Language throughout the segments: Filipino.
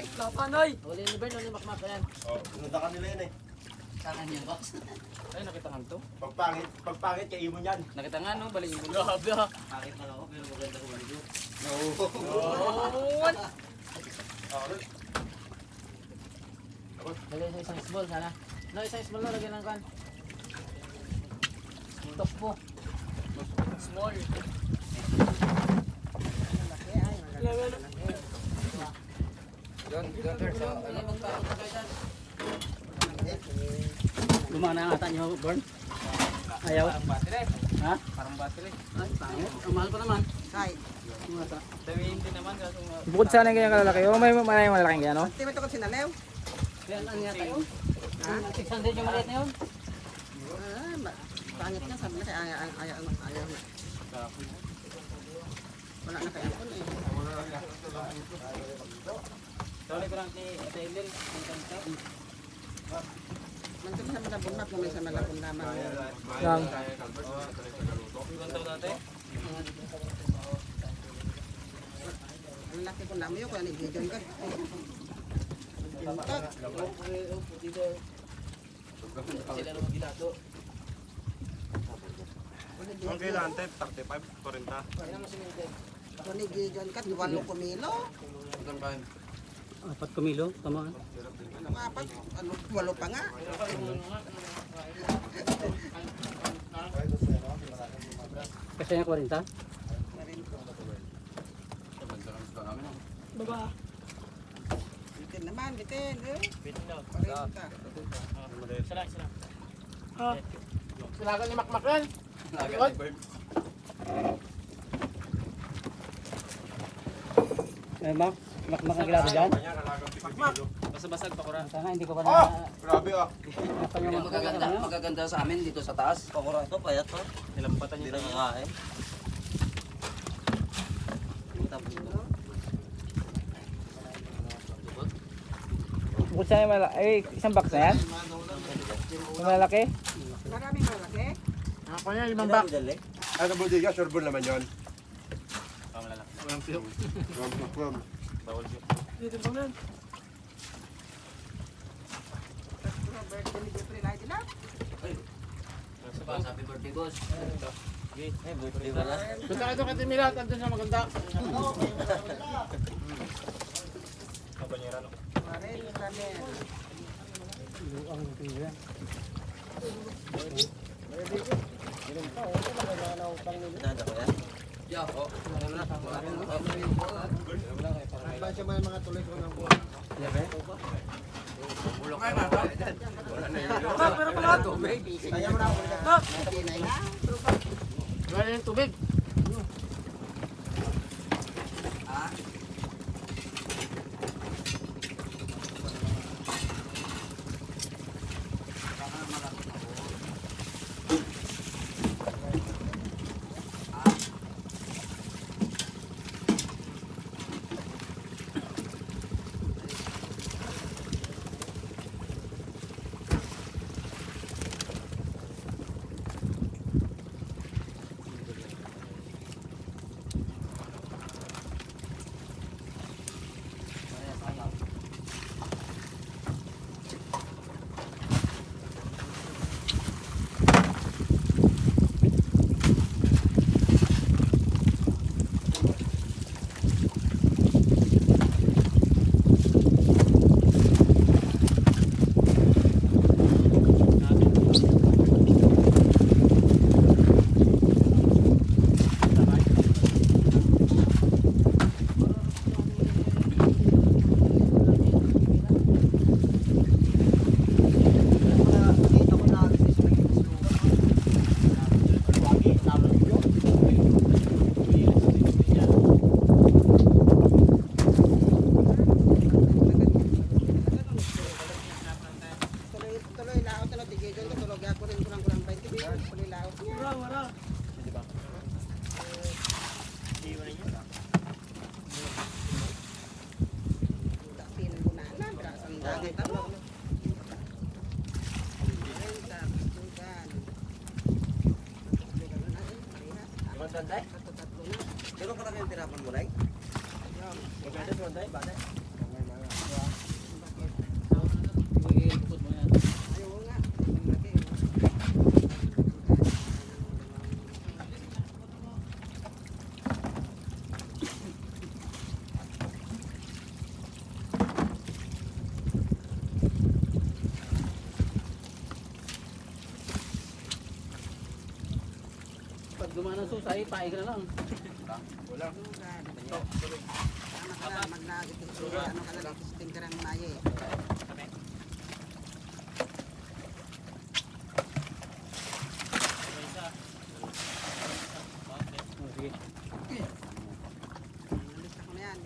Eh. Lapan oy. Uli ni Bern, uli makmak yan. Oh, Sinundakan nila yun eh. Saan niya, boss? Ay nakita nga to. Pagpangit, pagpangit kay Imon yan. Nakita nga no, balik mo. Grabe ha. Pakit lang ako, pero maganda ko ulit yun. Oh. Lagay sa isang small, sana. No, isang small na, lagyan ng kan. Top mo. Small. Yan, yan, sir. Sa, Ano, magpakot na kayo dyan. Lumana ang ata niyo, Born? Ayaw? Parang battery. Ha? Parang battery. Ay, pangit. Ang mahal pa naman. Masa. Sabihin din naman. Bukod sa ano ganyan kalalaki, o may malayang malaking gano? di ba ito ko sinalew? Kaya ano yata yun? Ha? 600 yung maliit na yun? Ah, ba- pangit na, sabi na kaya ayaw, ayaw, ayaw, na. Wala na kaya ako eh. Sorry ko lang si Taylor. Ang kanta. Mantik sa mga bunat mo may sa mga bundaman. Lang. Ang kanta dati. Ang laki ko namin yun, kaya nag-video ka. Juntak. Sila naman ginado. Ang kailangan tayo, 35, 40. Kung nag-video ka, walo kumilo. Apat kumilo, tama ka. Ano nga pa, ano, walo pa nga. Kasi yung 40. Bitin naman, bitin. Eh. Bitin daw. Parinta. Sila, sila. Sinagal ni Makmak yan. Eh, Mak, makmak ang ginagawa dyan. Basta-basag pa ko ra. Sana hindi ko pa na... Oh! Grabe ah. Magaganda, makakaganda. magaganda sa amin dito sa taas. Pakura to, payat to. Nilampatan Hindi niya na tayo. kakain. Tapos ito. Bukod sa yung malaki, eh, isang box na yan? Yung malaki? Maraming malaki. Ako yan, limang box. Ano bodega, sureball naman yun. Pamalalak. From, from. Bawal siya. Light lang. Basta Boss, happy birthday, boss. Okay. Eh, birthday pala. Gusto ka ito kay andun sa maganda. Kabanyera no. Marin, kami. Luang pinyo yan. Nada ko yan. Yeah, oh. Wala yung tubig. Tuloy, tuloy laot na tigidol ko tulog ako rin kurang kurang 20 billion. Tuloy laot niya. Iwan niya. Tapin ko na na, berasan dagay tamo. Renta, tugan. Iwan sanday? Satu tatlo Pero ka na kayong tirapan mo, Nay? Maganda si Manday, bata. Ikot mo yan. Ayaw nga. Lagi. Pag gumana ang susay, paig na lang. Tama ka lang, sa ano ka lang, testing ka lang muna eh. Oh, sige. Lista ko na yan.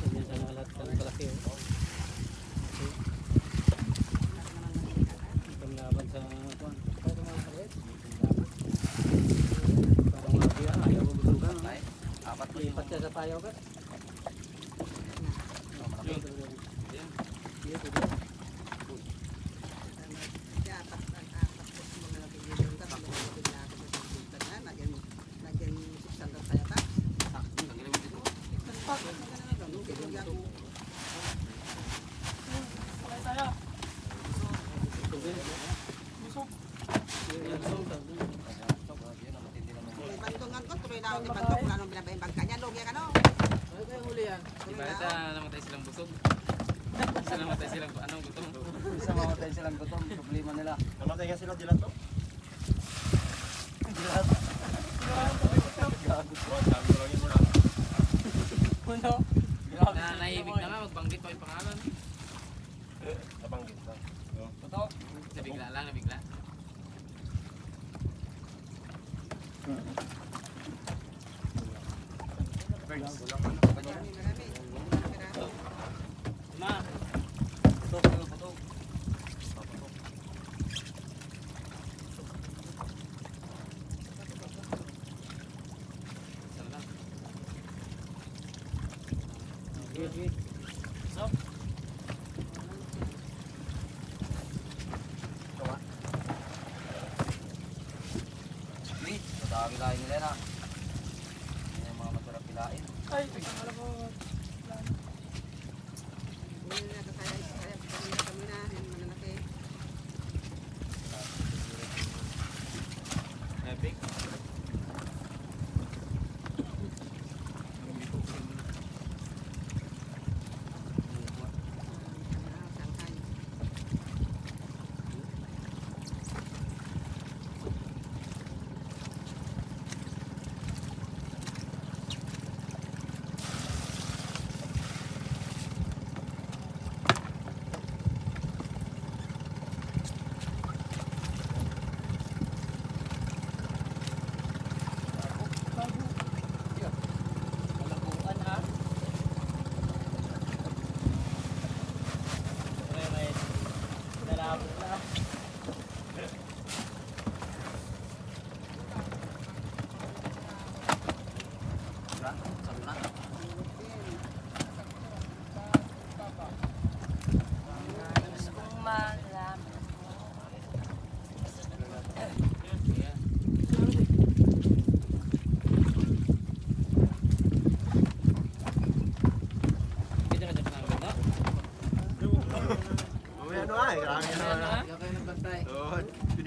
Ganyan sana lahat ka ng kalaki. oh. Panglaban sa kuwan. Parang mga kuya, ayaw mo busugan. no? Nay? Apat mo Lipat siya sa payaw ka. Sige, sige. Kaya apat, apat po sa mga nabigyan ka, mga nabigyan natin sa pagpuntan na, nagyan, nagyan 600 tayo ka. Tanggalin mo dito. Yan ang matindi naman. Bandungan ko, tuloy na ako ni Bandung, wala nang binabayin bangka niya, lugi ka no? Tuloy na Basta ako. namatay silang busog. Isa namatay silang anong gutom. Isa mamatay silang gutom. Problema nila. Namatay nga sila dilat to. Sabi ko lang yun muna. Na nahibig na nga, magbanggit pa yung pangalan. Nabanggit na. Totoo. Sa bigla lang, nabigla. Marami, marami. Marami. Ma, Putok, putok, putok. Lang. sige, sige. Hindi. Madami lain nila na. Yan yung mga masarap pilain. Na ito kaya, kaya kami na kami na, yung malalaki.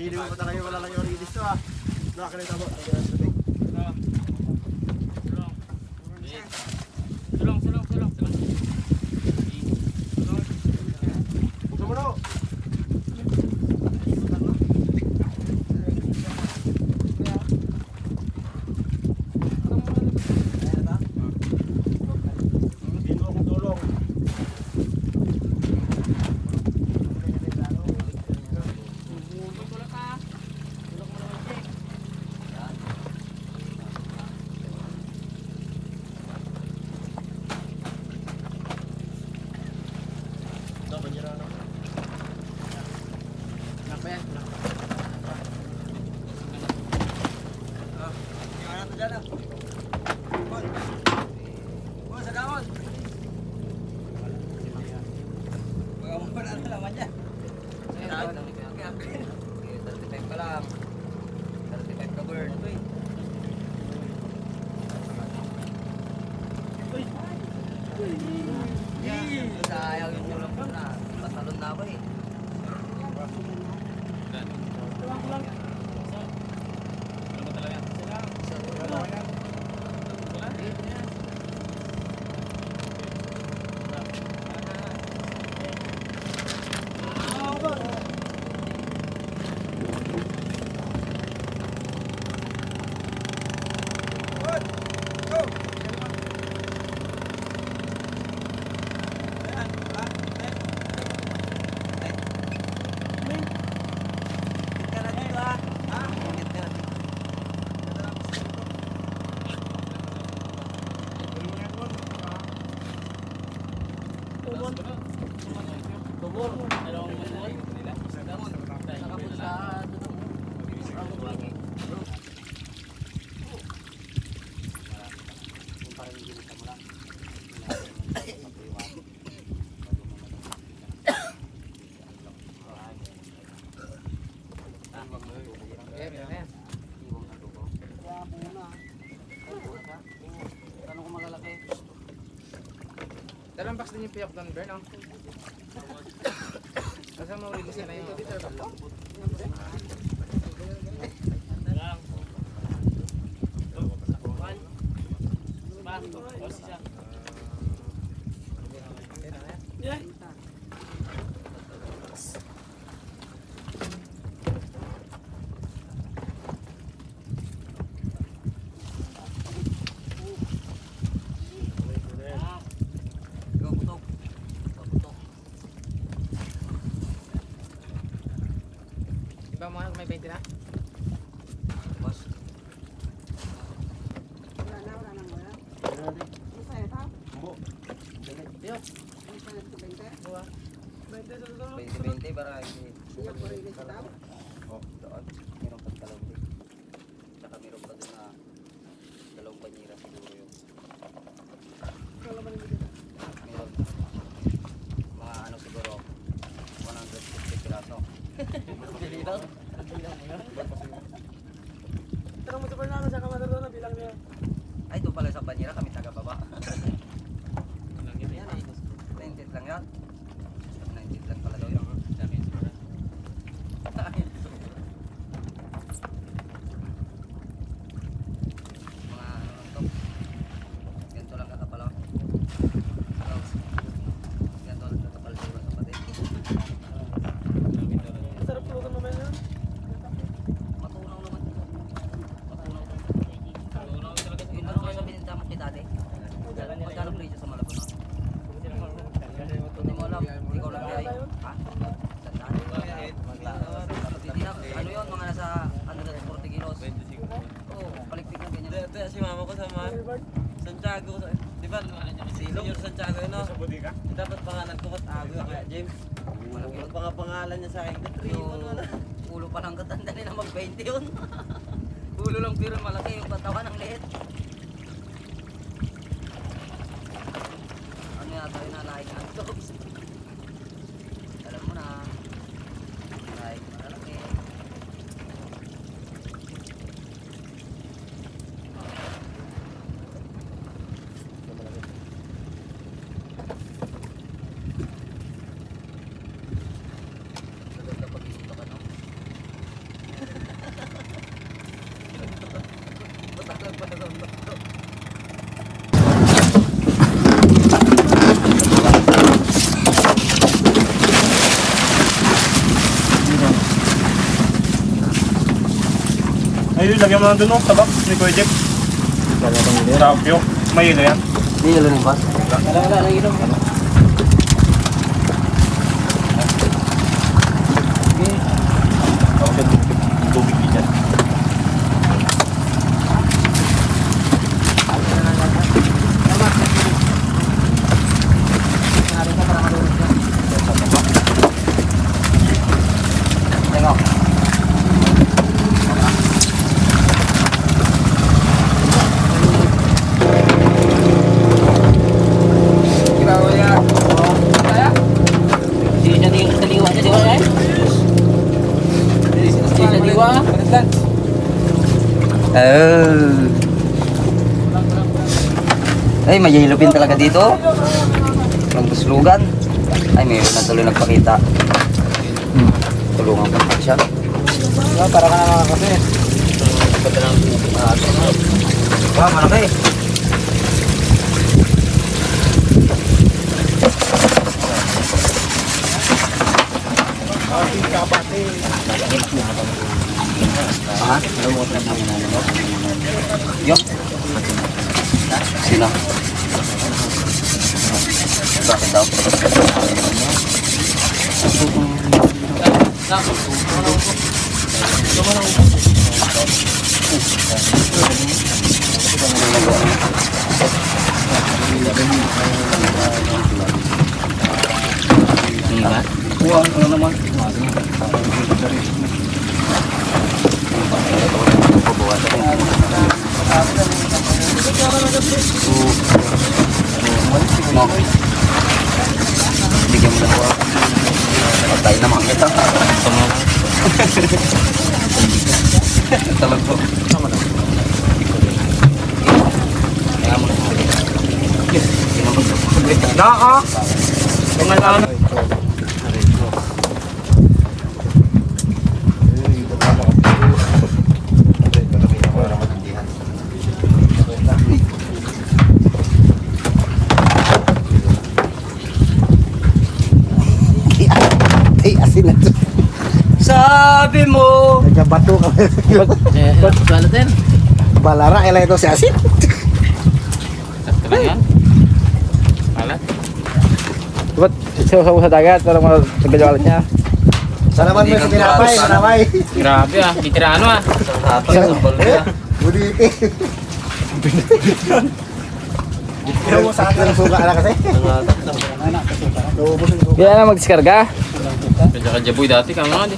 Pinili mo pa talaga wala lang yung release to ah. Nakakalita mo. Ay, lang ikaw. Kaya okay, 35 pa lang. 35 ka burn. Uy. Uy. Yeah, sayang yung ulam ko na. Patalon na ako eh. Lampas din yung piyok doon, Bern, no? Kasi mawili sila yung tutor. มอนไม่เป็นสิะ pala ang katanda nila mag-20 yun. Ulo lang pero malaki yung katawan ng liit. Ano yata yung nalaing ang dogs. Ayun, lagyan mo lang dun, no? Sa box, ni Kuya Jeff. Tapyo. May ilo yan. Hindi, ilo ni boss. Wala, wala, wala. May yellow pin talaga dito. Ang buslugan. Ay, mayroon na tuloy nagpakita. Tulungan ko pa siya. Diba, para ka na makakasi. Wow, malaki. Ha? Yok. Sino? Bakit daw? Diba? Wah, ano naman? Sabi mo! Nagkabato ka. Eh, balatin. Balara, ilan ito si asin. Sakto lang yan. Siya sa dagat para magagawalan niya? Sana naman mo sa tinapay, tinapay. Grabe ah. Bitirano ah. Sa hatol, sa balda. Buditi. Kaya mo sa akin. suka na kasi. Kaya na mag-diskarga. Medyo ka jaboy dati ka mga di.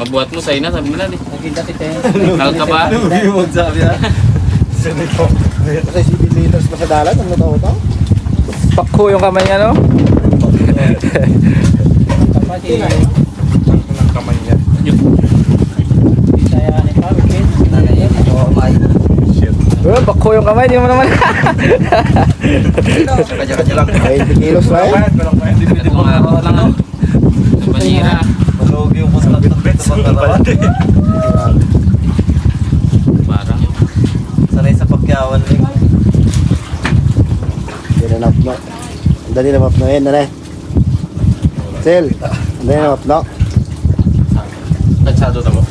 Mabuhat mo sa ina, sabi nila di. Ten. Nagka ka ba? Kasi si liters pa sa dalan, ang nataw ito. Pakho yung kamay niya, no? Pati. Ang kamay niya. Saya ni pa, wicked. Nanay, yun, may. Oh, pakho yung kamay, di mo naman. Kadya-kadya lang. 20 kilos walang walang. Ito mga ako lang ah. Banira. Malugi yung mas Bits mo ba? Parang. Sanay sa pakyawan lang. Hindi na napno. Ang dali na mapno yun, nanay. Sel, ang dali na mapno. Tansado tamo.